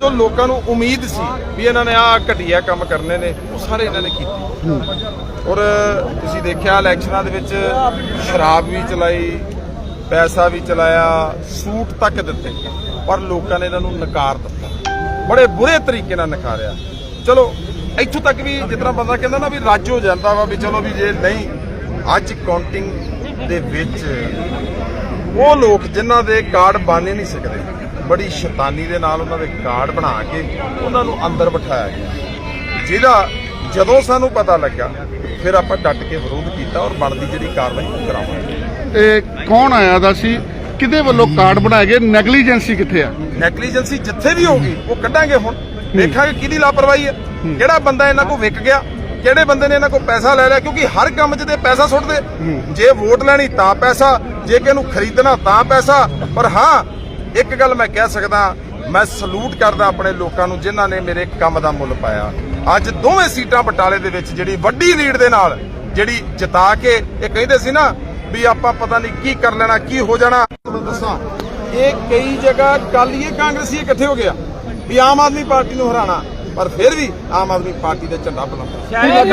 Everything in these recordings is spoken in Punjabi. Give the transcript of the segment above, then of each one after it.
ਜੋ ਲੋਕਾਂ ਨੂੰ ਉਮੀਦ ਸੀ ਵੀ ਇਹਨਾਂ ਨੇ ਆਹ ਘਟੀਆ ਕੰਮ ਕਰਨੇ ਨੇ, ਉਹ ਸਾਰੇ ਇਹਨਾਂ ਨੇ ਕੀਤੇ। ਔਰ ਤੁਸੀਂ ਦੇਖਿਆ, ਇਲੈਕਸ਼ਨਾਂ ਦੇ ਵਿੱਚ ਸ਼ਰਾਬ ਵੀ ਚਲਾਈ, ਪੈਸਾ ਵੀ ਚਲਾਇਆ, ਸੂਟ ਤੱਕ ਦਿੱਤੇ, ਪਰ ਲੋਕਾਂ ਨੇ ਇਹਨਾਂ ਨੂੰ ਨਕਾਰ ਦਿੱਤਾ। ਬੜੇ ਬੁਰੇ ਤਰੀਕੇ ਨਾਲ ਨਕਾਰਿਆ। ਚਲੋ, ਇੱਥੋਂ ਤੱਕ ਵੀ ਜਿਤਨਾ ਬੰਦਾ ਕਹਿੰਦਾ ਨਾ ਵੀ ਰੱਜ ਹੋ ਜਾਂਦਾ ਵਾ ਵੀ ਚਲੋ ਵੀ ਜੇ ਨਹੀਂ, ਅੱਜ ਕਾਊਂਟਿੰਗ ਦੇ ਵਿੱਚ ਉਹ ਲੋਕ ਜਿਨ੍ਹਾਂ ਦੇ ਕਾਰਡ ਬਣ ਨਹੀਂ ਸਕਦੇ। ਬੜੀ ਸ਼ੈਤਾਨੀ ਦੇ ਨਾਲ ਉਹਨਾਂ ਦੇ ਕਾਰਡ ਬਣਾ ਕੇ ਉਹਨਾਂ ਨੂੰ ਅੰਦਰ ਬਿਠਾਇਆ ਗਿਆ। ਜਿਹਦਾ ਜਦੋਂ ਸਾਨੂੰ ਪਤਾ ਲੱਗਾ ਫਿਰ ਆਪਾਂ ਡਟ ਕੇ ਵਿਰੋਧ ਕੀਤਾ ਔਰ ਬਣਦੀ ਜਿਹੜੀ ਕਾਰਵਾਈ ਕਰਾਵਾਂਗੇ। ਇਹ ਕੌਣ ਆਇਆ ਦਾ ਸੀ? ਕਿਹਦੇ ਵੱਲੋਂ ਕਾਰਡ ਬਣਾਏ ਗਏ? ਨੈਗਲੀਜੈਂਸੀ ਕਿੱਥੇ ਆ? ਨੈਗਲੀਜੈਂਸੀ ਜਿੱਥੇ ਵੀ ਹੋਊਗੀ ਉਹ ਕੱਢਾਂਗੇ ਹੁਣ। ਦੇਖਾਂਗੇ ਕਿਹਦੀ ਲਾਪਰਵਾਹੀ ਹੈ ਕਿਹੜਾ ਬੰਦਾ ਇਹਨਾਂ ਕੋਲ ਵਿਕ ਗਿਆ ਕਿਹੜੇ ਬੰਦੇ ਨੇ ਇਹਨਾਂ ਕੋਲ ਪੈਸਾ ਲੈ ਲਿਆ ਕਿਉਂਕਿ ਹਰ ਕੰਮ 'ਚ ਤੇ ਪੈਸਾ ਸੁੱਟਦੇ। ਜੇ ਵੋਟ ਲੈਣੀ ਤਾਂ ਪੈਸਾ ਜੇ ਕਿ ਇਹਨੂੰ ਖਰੀਦਣਾ ਤਾਂ ਪੈਸਾ। ਪਰ ਹਾਂ ਇੱਕ ਗੱਲ ਮੈਂ ਕਹਿ ਸਕਦਾ ਮੈਂ ਸਲੂਟ ਕਰਦਾ ਆਪਣੇ ਲੋਕਾਂ ਨੂੰ ਜਿਨ੍ਹਾਂ ਨੇ ਮੇਰੇ ਕੰਮ ਦਾ ਮੁੱਲ ਪਾਇਆ। ਅੱਜ ਦੋਵੇਂ ਸੀਟਾਂ ਬਟਾਲੇ ਦੇ ਵਿੱਚ ਜਿਹੜੀ ਵੱਡੀ ਲੀਡ ਦੇ ਨਾਲ ਜਿਹੜੀ ਜਿਤਾ ਕੇ ਇਹ ਕਹਿੰਦੇ ਸੀ ਨਾ ਵੀ ਆਪਾਂ ਪਤਾ ਨਹੀਂ ਕੀ ਕਰ ਲੈਣਾ ਕੀ ਹੋ ਜਾਣਾ। ਤੁਹਾਨੂੰ ਦੱਸਾਂ ਇਹ ਕਈ ਜਗ੍ਹਾ ਕੱਲ ਇਹ ਕਾਂਗਰਸੀ ਇਕੱਠੇ ਹੋ ਗਿਆ ਵੀ ਆਮ ਆਦਮੀ ਪਾਰਟੀ ਨੂੰ ਹਰਾਣਾ ਪਰ ਫਿਰ ਵੀ ਆਮ ਆਦਮੀ ਪਾਰਟੀ ਦੇ ਝੰਡਾ ਬੁਲੰਦ। ਕਿਹੜੇ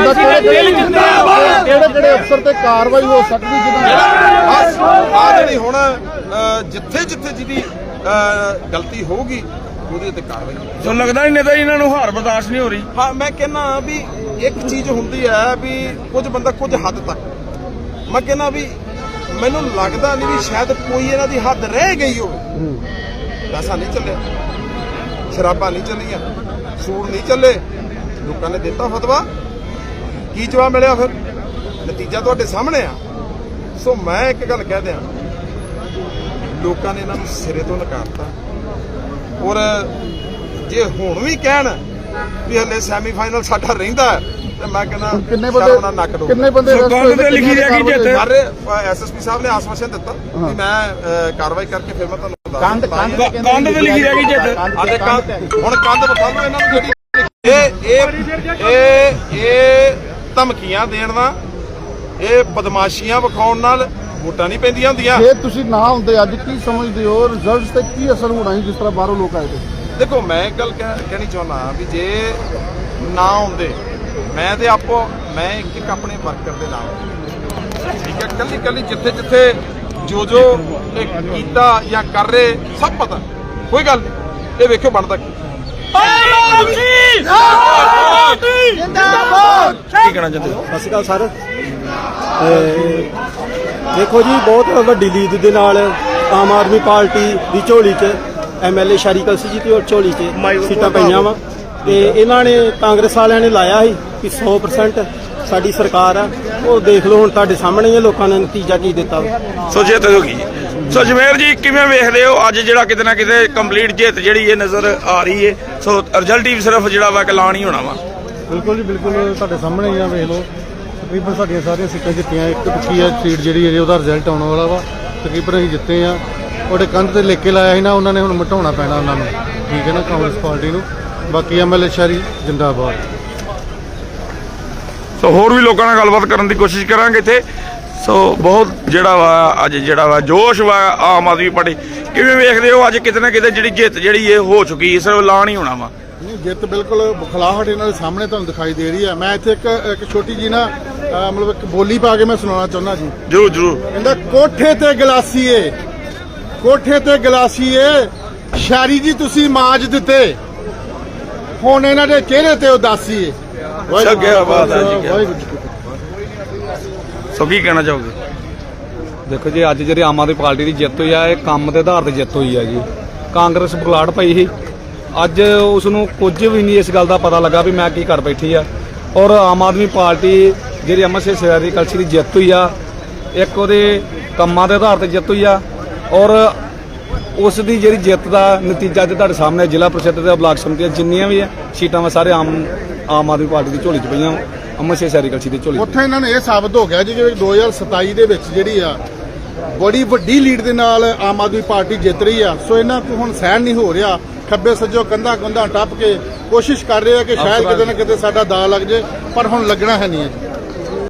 ਕਿਹੜੇ ਅਫਸਰ ਤੇ ਕਾਰਵਾਈ ਹੋ ਸਕਦੀ ਜਿਹਨਾਂ ਆ ਜਿਹੜੀ ਹੁਣ ਜਿੱਥੇ ਜਿੱਥੇ ਜਿਹਦੀ ਗਲਤੀ ਹੋਊਗੀ ਉਹਦੇ ਤੇ ਕਾਰਵਾਈ। ਸੋ ਲੱਗਦਾ ਨਹੀਂ ਨਹੀਂ ਇਹਨਾਂ ਨੂੰ ਹਾਰ ਬਰਦਾਸ਼ਤ ਨਹੀਂ ਹੋ ਰਹੀ? ਹਾਂ ਮੈਂ ਕਹਿੰਨਾ ਵੀ ਇੱਕ ਚੀਜ਼ ਹੁੰਦੀ ਹੈ ਵੀ ਕੁਝ ਬੰਦਾ ਕੁਝ ਹੱਦ ਤੱਕ। ਮੈਂ ਕਹਿੰਨਾ ਵੀ ਮੈਨੂੰ ਲੱਗਦਾ ਨਹੀਂ ਵੀ ਸ਼ਾਇਦ ਕੋਈ ਇਹਨਾਂ ਦੀ ਹੱਦ ਰਹਿ ਗਈ ਹੋਵੇ। ਪੈਸਾ ਨਹੀਂ ਚੱਲਿਆ ਸ਼ਰਾਬਾਂ ਨਹੀਂ ਚੱਲੀਆਂ ਸੂਟ ਨਹੀਂ ਚੱਲੇ ਲੋਕਾਂ ਨੇ ਦਿੱਤਾ ਫਤਵਾ। ਕੀ ਜਵਾਬ ਮਿਲਿਆ ਫਿਰ? ਨਤੀਜਾ ਤੁਹਾਡੇ ਸਾਹਮਣੇ ਆ। ਸੋ ਮੈਂ ਇੱਕ ਗੱਲ ਕਹਿ ਦਿਆਂ ਲੋਕਾਂ ਨੇ ਇਹਨਾਂ ਨੂੰ ਸਿਰੇ ਤੋਂ ਨਕਾਰਤਾ। ਔਰ ਜੇ ਹੁਣ ਵੀ ਕਹਿਣ ਵੀ ਹਲੇ ਸੈਮੀਫਾਈਨਲ ਸਾਡਾ ਰਹਿੰਦਾ ਤੇ ਮੈਂ ਕਹਿੰਦਾ ਕਿੰਨੇ ਬੰਦੇ ਕਿੰਨੇ ਬੰਦੇ ਸੋ arrest ਗੱਲ ਹੋਏ ਤੇ ਨੇ, ਲਿਖੀ ਰਹਿ ਕਾਰਵਾਈ ਜਿੱਤ। ਹਰ ਐਸਐਸਪੀ ਸਾਹਿਬ ਨੇ ਆਸਵਾਸ਼ਨ ਦਿੱਤਾ ਵੀ ਮੈਂ ਕਾਰਵਾਈ ਕਰਕੇ ਫਿਰ ਮੈਂ ਤੁਹਾਨੂੰ ਦੱਸ ਕੰਧ ਕੰਧ ਤੇ ਲਿਖੀ ਰਹਿ ਗਈ ਜਿੱਤ ਹੁਣ ਕੰਧ ਵਿਖਾ ਲਓ ਇਹਨਾਂ ਨੂੰ ਜਿਹੜੀ ਇਹ ਇਹ ਇਹ ਇਹ ਧਮਕੀਆਂ ਦੇਣ ਦਾ ਇਹ ਬਦਮਾਸ਼ੀਆਂ ਵਿਖਾਉਣ ਨਾਲ ਵੋਟਾਂ ਨਹੀਂ ਪੈਂਦੀਆਂ ਹੁੰਦੀਆਂ। ਜੇ ਤੁਸੀਂ ਨਾ ਹੁੰਦੇ ਅੱਜ ਕੀ ਸਮਝਦੇ ਹੋ? ਰਿਜ਼ਲਟਸ ਤੇ ਕੀ ਅਸਰ ਹੋਣਾ ਸੀ ਜਿਸ ਤਰ੍ਹਾਂ ਬਾਹਰੋਂ ਲੋਕ ਆਏ ਤੇ? ਦੇਖੋ ਮੈਂ ਇੱਕ ਗੱਲ ਕਹਿ- ਕਹਿਣੀ ਚਾਹੁੰਦਾ ਵੀ ਜੇ ਨਾ ਹੁੰਦੇ ਮੈਂ ਤੇ ਆਪੋ ਮੈਂ ਇੱਕ ਇੱਕ ਆਪਣੇ ਵਰਕਰ ਦੇ ਨਾਲ। ਠੀਕ ਹੈ ਕੱਲੀ ਕੱਲੀ ਜਿੱਥੇ ਜਿੱਥੇ ਜੋ ਜੋ ਇਹ ਕੀਤਾ ਜਾਂ ਕਰ ਰਹੇ ਸਭ ਪਤਾ। ਕੋਈ ਗੱਲ ਨਹੀਂ। ਇਹ ਵੇਖਿਓ ਬਣਦਾ ਕੀ। ਕੀ ਕਹਿਣਾ ਚਾਹੁੰਦੇ ਹੋ? ਸਤਿ ਸ਼੍ਰੀ ਅਕਾਲ ਸਰ। ਦੇਖੋ ਜੀ ਬਹੁਤ ਵੱਡੀ ਲੀਡ ਦੇ ਨਾਲ ਆਮ ਆਦਮੀ ਪਾਰਟੀ ਦੀ ਝੋਲੀ 'ਚ ਐਮਐਲਏ ਸ਼ਾਰੀ ਕਲਸੀ ਜੀ ਦੀ ਝੋਲੀ 'ਚ ਸੀਟਾਂ ਪਈਆਂ ਵਾ। ਤੇ ਇਹਨਾਂ ਨੇ ਕਾਂਗਰਸ ਵਾਲਿਆਂ ਨੇ ਲਾਇਆ ਸੀ ਕਿ 100% ਸਾਡੀ ਸਰਕਾਰ ਆ। ਉਹ ਦੇਖ ਲਓ ਹੁਣ ਤੁਹਾਡੇ ਸਾਹਮਣੇ ਹੀ ਆ ਲੋਕਾਂ ਨੇ ਨਤੀਜਾ ਕੀ ਦਿੱਤਾ ਵਾ। ਸੋ ਜਿੱਤ ਹੋ ਗਈ ਸੋ ਜਮੇਰ ਜੀ ਕਿਵੇਂ ਵੇਖਦੇ ਹੋ ਅੱਜ ਜਿਹੜਾ ਕਿਤੇ ਨਾ ਕਿਤੇ ਕੰਪਲੀਟ ਜਿੱਤ ਜਿਹੜੀ ਇਹ ਨਜ਼ਰ ਆ ਰਹੀ ਹੈ ਸੋ ਰਿਜ਼ਲਟ ਹੀ ਸਿਰਫ ਜਿਹੜਾ ਵਾ ਐਲਾਨ ਹੀ ਹੋਣਾ ਵਾ। ਬਿਲਕੁਲ ਜੀ ਬਿਲਕੁਲ ਤੁਹਾਡੇ ਸਾਹਮਣੇ ਹੀ ਆ ਵੇਖ ਲਓ। ਤਕਰੀਬਨ ਸਾਡੀਆਂ ਸਾਰੀਆਂ ਸੀਟਾਂ ਜਿੱਤੀਆਂ, ਇੱਕ ਟੁੱਕੀ ਆ ਸੀਟ ਜਿਹੜੀ ਹੈ, ਉਹਦਾ ਰਿਜ਼ਲਟ ਆਉਣ ਵਾਲਾ ਵਾ। ਤਕਰੀਬਨ ਅਸੀਂ ਜਿੱਤੇ ਆ। ਉਹਦੇ ਕੰਧ ਤੇ ਲਿਖ ਕੇ ਲਾਇਆ ਸੀ ਨਾ, ਉਹਨਾਂ ਨੇ ਹੁਣ ਮਿਟਾਉਣਾ ਪੈਣਾ ਉਹਨਾਂ ਨੂੰ। ਠੀਕ ਹੈ ਨਾ, ਕਾਂਗਰਸ ਪਾਰਟੀ ਨੂੰ। ਬਾਕੀ ਐਮਐਲਏ ਸ਼ਹਿਰੀ, ਜਿੰਦਾਬਾਦ। ਸੋ ਹੋਰ ਵੀ ਲੋਕਾਂ ਨਾਲ ਗੱਲਬਾਤ ਕਰਨ ਦੀ ਕੋਸ਼ਿਸ਼ ਕਰਾਂਗੇ ਇੱਥੇ। ਸੋ ਬਹੁਤ ਜਿਹੜਾ ਵਾ, ਅੱਜ ਜਿਹੜਾ ਵਾ ਜੋਸ਼ ਵਾ ਆਮ ਆਦਮੀ ਪਾਰਟੀ। ਕਿਵੇਂ ਵੇਖਦੇ ਹੋ ਅੱਜ ਕਿਤੇ ਨਾ ਕਿਤੇ ਜਿਹੜੀ ਜਿੱਤ ਜਿਹੜੀ ਇਹ ਹੋ ਚੁੱਕੀ ਹੈ ਸਿਰਫ ਐਲਾਨ ਹੀ ਹੋਣਾ ਵਾ। ਜਿੱਤ ਬਿਲਕੁਲ ਬੁਖਲਾਹਟ ਇਹਨਾਂ ਦੇ ਸਾਹਮਣੇ ਤੁਹਾਨੂੰ ਦਿਖਾਈ ਦੇ ਰਹੀ ਹੈ। ਮੈਂ ਇੱਥੇ ਇੱਕ ਇੱਕ ਛੋਟੀ ਜੀ ਨਾ ਮਤਲਬ ਇੱਕ ਬੋਲੀ ਪਾ ਕੇ ਮੈਂ ਸੁਣਾਉਣਾ ਚਾਹੁੰਦਾ ਜੀ। ਜਰੂਰ ਜਰੂਰ। ਕਹਿੰਦਾ ਕੋਠੇ ਤੇ ਗਲਾਸੀਏ ਕੋਠੇ ਤੇ ਗਲਾਸੀਏ ਸ਼ਾਰੀ ਜੀ ਤੁਸੀਂ ਮਾਜ ਦਿੱਤੇ। ਹੁਣ ਇਹਨਾਂ ਦੇ ਚਿਹਰੇ ਤੇ ਉਦਾਸੀ ਏ। ਵਾਹਿਗੁਰੂ ਸਭ ਕਿਆ ਬਾਤ ਹੈ। ਜੀ। ਸੋ ਕੀ ਕਹਿਣਾ ਚਾਹੋਗੇ? ਦੇਖੋ ਜੀ ਅੱਜ ਜਿਹੜੀ ਆਮ ਆਦਮੀ ਪਾਰਟੀ ਦੀ ਜਿੱਤ ਹੋਈ ਆ ਇਹ ਕੰਮ ਦੇ ਆਧਾਰ ਤੇ ਜਿੱਤ ਹੋਈ ਆ ਜੀ। ਕਾਂਗਰਸ ਬੁਲਾੜ ਪਈ ਸੀ। ਅੱਜ ਉਸ ਨੂੰ ਕੁਝ ਵੀ ਨਹੀਂ ਇਸ ਗੱਲ ਦਾ ਪਤਾ ਲੱਗਾ ਵੀ ਮੈਂ ਕੀ ਕਰ ਬੈਠੀ ਆ। ਔਰ ਆਮ ਆਦਮੀ ਪਾਰਟੀ ਜਿਹੜੀ ਅਮਰਸੇ ਸਿਆਰੀ ਕਲਸੀ ਦੀ ਜਿੱਤ ਹੋਈ ਆ, ਇੱਕ ਉਹਦੇ ਕੰਮਾਂ ਦੇ ਆਧਾਰ ਤੇ ਜਿੱਤ ਹੋਈ ਆ। ਔਰ ਉਸ ਦੀ ਜਿਹੜੀ ਜਿੱਤ ਦਾ ਨਤੀਜਾ ਅੱਜ ਤੁਹਾਡੇ ਸਾਹਮਣੇ ਜ਼ਿਲ੍ਹਾ ਪ੍ਰੀਸ਼ਦ ਤੇ ਬਲਾਕ ਸਮਿਤੀਆਂ ਜਿੰਨੀਆਂ ਵੀ ਆ, ਸੀਟਾਂ ਵਾ ਸਾਰੇ ਆਮ ਆਮ ਆਦਮੀ ਪਾਰਟੀ ਦੀ ਝੋਲੀ 'ਚ ਪਈਆਂ ਅੰਮ੍ਰਿਤਸਰ ਸਿਆਰੀ ਕਲਸੀ ਦੀ ਝੋਲੀ ਉੱਥੇ ਇਹਨਾਂ ਨੇ ਇਹ ਸਾਬਤ ਹੋ ਗਿਆ ਜੀ ਕਿ 2027 ਦੇ ਵਿੱਚ ਜਿਹੜੀ ਆ, ਬੜੀ ਵੱਡੀ ਲੀਡ ਦੇ ਨਾਲ ਆਮ ਆਦਮੀ ਪਾਰਟੀ ਜਿੱਤ ਰਹੀ ਆ। ਸੋ ਇਹਨਾਂ ਕੋ ਹੁਣ ਸਹਿਣ ਨਹੀਂ ਹੋ ਰਿਹਾ। ਖੱਬੇ ਸੱਜੋ ਕੰਧਾ ਕੰਧਾ ਟੱਪ ਕੇ ਕੋਸ਼ਿਸ਼ ਕਰ ਰਹੇ ਆ ਕਿ ਸ਼ਾਇਦ ਕਿਤੇ ਨਾ ਕਿਤੇ ਸਾਡਾ ਦਾ ਲੱਗ ਜੇ ਪਰ ਹੁਣ ਲੱਗਣਾ ਹੈ ਨਹੀਂ